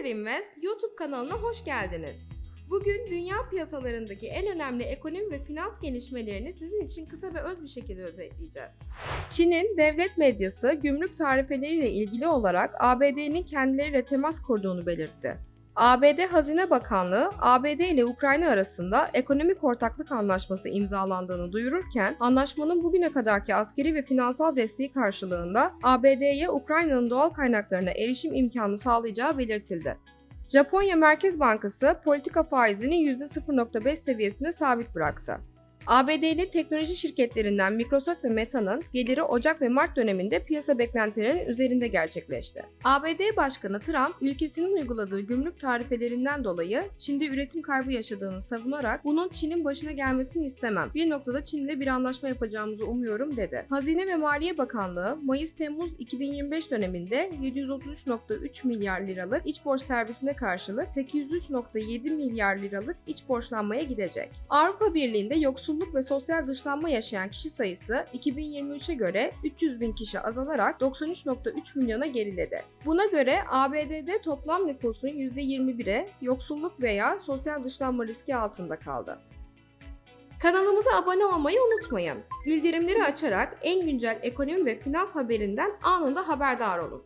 Haber Invest YouTube kanalına hoş geldiniz. Bugün dünya piyasalarındaki en önemli ekonomi ve finans gelişmelerini sizin için kısa ve öz bir şekilde özetleyeceğiz. Çin'in devlet medyası gümrük tarifeleriyle ilgili olarak ABD'nin kendileriyle temas kurduğunu belirtti. ABD Hazine Bakanlığı, ABD ile Ukrayna arasında ekonomik ortaklık anlaşması imzalandığını duyururken, anlaşmanın bugüne kadarki askeri ve finansal desteği karşılığında ABD'ye Ukrayna'nın doğal kaynaklarına erişim imkanı sağlayacağı belirtildi. Japonya Merkez Bankası politika faizini %0.5 seviyesinde sabit bıraktı. ABD'li teknoloji şirketlerinden Microsoft ve Meta'nın geliri Ocak ve Mart döneminde piyasa beklentilerinin üzerinde gerçekleşti. ABD Başkanı Trump, ülkesinin uyguladığı gümrük tarifelerinden dolayı Çin'de üretim kaybı yaşadığını savunarak bunun Çin'in başına gelmesini istemem. Bir noktada Çin'le bir anlaşma yapacağımızı umuyorum dedi. Hazine ve Maliye Bakanlığı Mayıs-Temmuz 2025 döneminde 733.3 milyar liralık iç borç servisine karşılık 803.7 milyar liralık iç borçlanmaya gidecek. Avrupa Birliği'nde yoksulluk ve sosyal dışlanma yaşayan kişi sayısı 2023'e göre 300 bin kişi azalarak 93.3 milyona geriledi. Buna göre ABD'de toplam nüfusun %21'e yoksulluk veya sosyal dışlanma riski altında kaldı. Kanalımıza abone olmayı unutmayın. Bildirimleri açarak en güncel ekonomi ve finans haberinden anında haberdar olun.